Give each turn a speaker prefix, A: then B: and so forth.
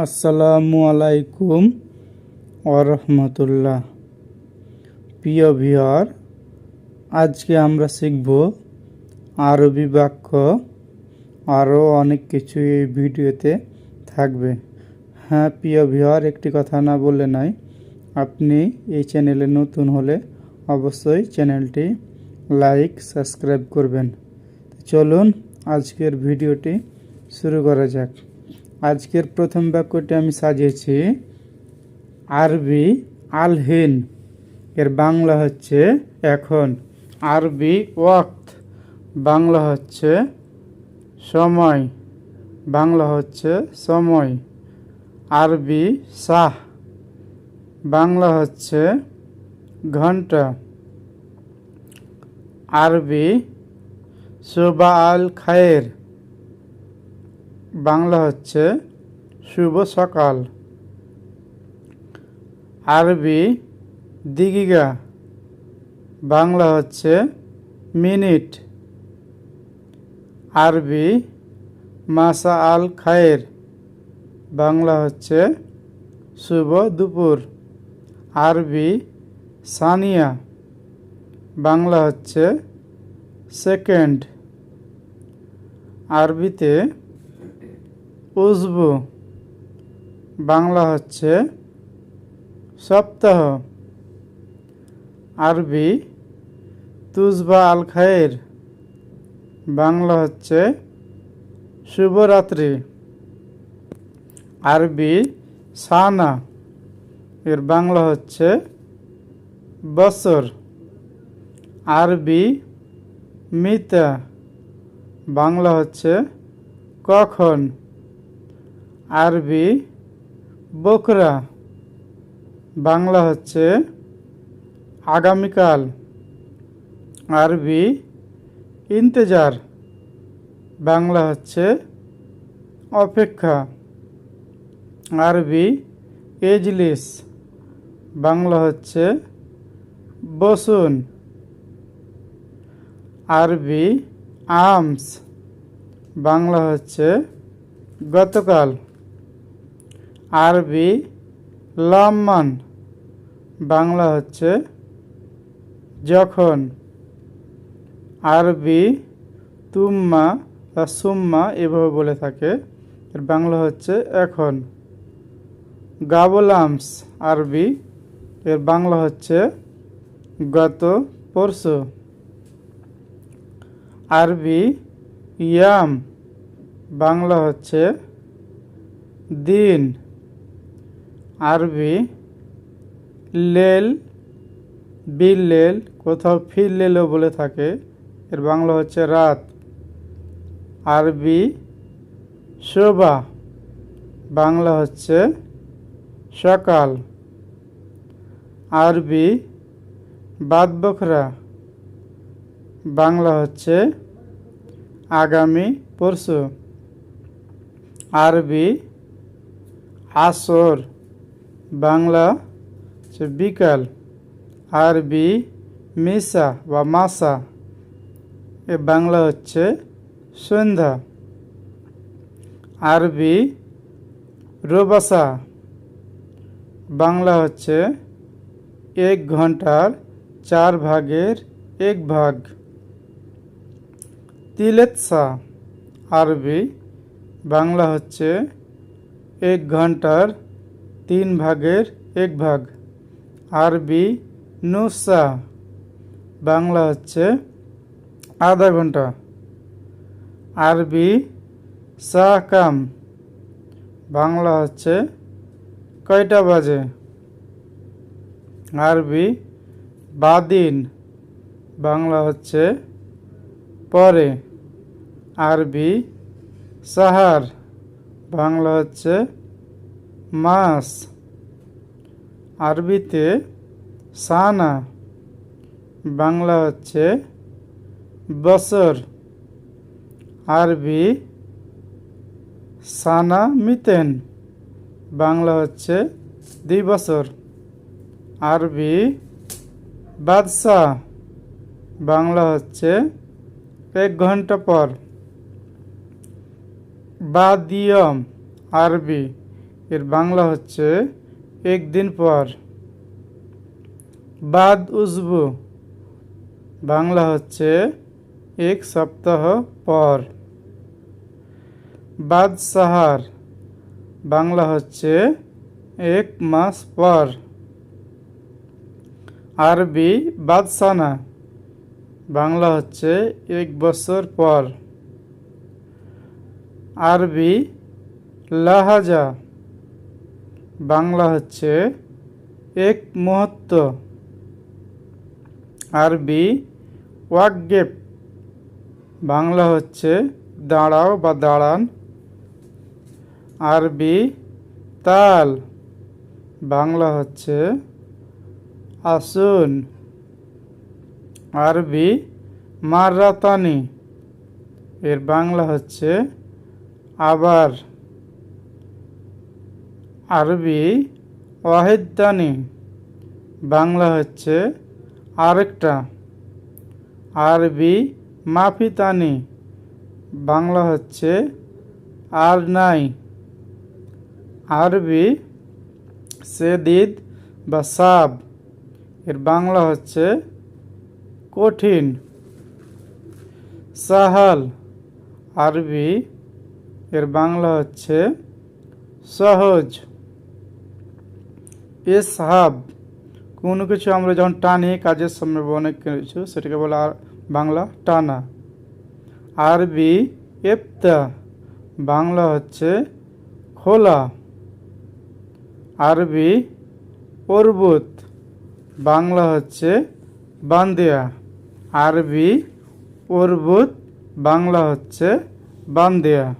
A: আসসালামু আলাইকুম ওরহমতুল্লাহ। প্রিয় ভিওর আজকে আমরা শিখব আরবি বাক্য, আরও অনেক কিছু এই ভিডিওতে থাকবে। হ্যাঁ প্রিয় ভিওর একটি কথা না বললে নয়, আপনি এই চ্যানেলে নতুন হলে অবশ্যই চ্যানেলটি লাইক, সাবস্ক্রাইব করবেন। চলুন, আজকের ভিডিওটি শুরু করা যাক। আজকের প্রথম বাক্যটি আমি সাজিয়েছি, আরবি আলহিন। এর বাংলা হচ্ছে এখন। আরবি ওয়াক্ত। বাংলা হচ্ছে সময়। বাংলা হচ্ছে সময়। আরবি শাহ বাংলা হচ্ছে ঘণ্টা আরবি সুবা আল খায়ের। বাংলা হচ্ছে শুভ সকাল। আরবি দিগিগা। বাংলা হচ্ছে মিনিট। আরবি মাসা আল খায়ের। বাংলা হচ্ছে শুভ দুপুর। আরবি সানিয়া। বাংলা হচ্ছে সেকেন্ড। আরবিতে উজবু। বাংলা হচ্ছে সপ্তাহ। আরবি তুজবা আল খায়ের বাংলা হচ্ছে শুভরাত্রি। আরবি সানা। এর বাংলা হচ্ছে বছর। আরবি মিতা। বাংলা হচ্ছে কখন? আরবি বকরা। বাংলা হচ্ছে আগামীকাল। আরবি ইন্তেজার। বাংলা হচ্ছে অপেক্ষা। আরবি এজলিস। বাংলা হচ্ছে বসুন। আরবি আমস। বাংলা হচ্ছে গতকাল। আরবি লাম্মান। বাংলা হচ্ছে যখন। আরবি তুম্মা বা সুম্মা এভাবে বলে থাকে। এর বাংলা হচ্ছে এখন। গাবলামস আরবি। এর বাংলা হচ্ছে গত পরশু। আরবি ইয়াম, বাংলা হচ্ছে দিন। আরবি, লেল বিল লেল কোথাও ফিল লেলও বলে থাকে। এর বাংলা হচ্ছে রাত। আরবি, শোভা। বাংলা হচ্ছে সকাল। আরবি, বাদ বখরা। বাংলা হচ্ছে আগামী পরশু। আরবি, আসর। বাংলা হচ্ছে বিকাল, আরবি মিসা বা মাসা। এ বাংলা হচ্ছে সন্ধ্যা। আরবি রোবাসা। বাংলা হচ্ছে এক ঘণ্টার চার ভাগের এক ভাগ। তিলেতসা আরবি বাংলা হচ্ছে এক ঘণ্টার তিন ভাগের এক ভাগ। আরবি নুসা বাংলা হচ্ছে আধা ঘণ্টা। আরবি সাহকাম বাংলা হচ্ছে কয়টা বাজে? আরবি বাদিন। বাংলা হচ্ছে পরে। আরবি সাহার। বাংলা হচ্ছে মাস। আরবিতে সানা, বাংলা হচ্ছে বছর। আরবি সানা মিতেন, বাংলা হচ্ছে দুই বছর। আরবি বাদশাহ, বাংলা হচ্ছে এক ঘণ্টা পর। বাদিয়ম, আরবি। বাংলা হচ্ছে একদিন পর। বাদ উজবু। বাংলা হচ্ছে এক সপ্তাহ পর। বাদ সাহার। বাংলা হচ্ছে এক মাস পর। আরবি বাদসানা বাংলা হচ্ছে এক বছর পর। আরবি লাহাজা। বাংলা হচ্ছে এক মুহূর্ত আরবি ওয়াকগেপ বাংলা হচ্ছে দাঁড়াও বা দাঁড়ান। আরবি তাল। বাংলা হচ্ছে আসুন। আরবি মাররাতানি। এর বাংলা হচ্ছে আবার। আরবি ওয়াহিদানি বাংলা হচ্ছে আরেকটা। আরবি মাফিতানি। বাংলা হচ্ছে আর নাই। আরবি সেদিদ বা সাব। এর বাংলা হচ্ছে কঠিন। সাহাল। আরবি এর বাংলা হচ্ছে সহজ। এসহাব কোনো কিছু আমরা যখন টানি, কাজের সময় অনেক কিছু, সেটাকে বলে আর বাংলা টানা। আরবি এফতা বাংলা হচ্ছে খোলা। আরবি পর্বত বাংলা হচ্ছে বান্দিয়া। আরবি পর্বত বাংলা হচ্ছে বান্দিয়া।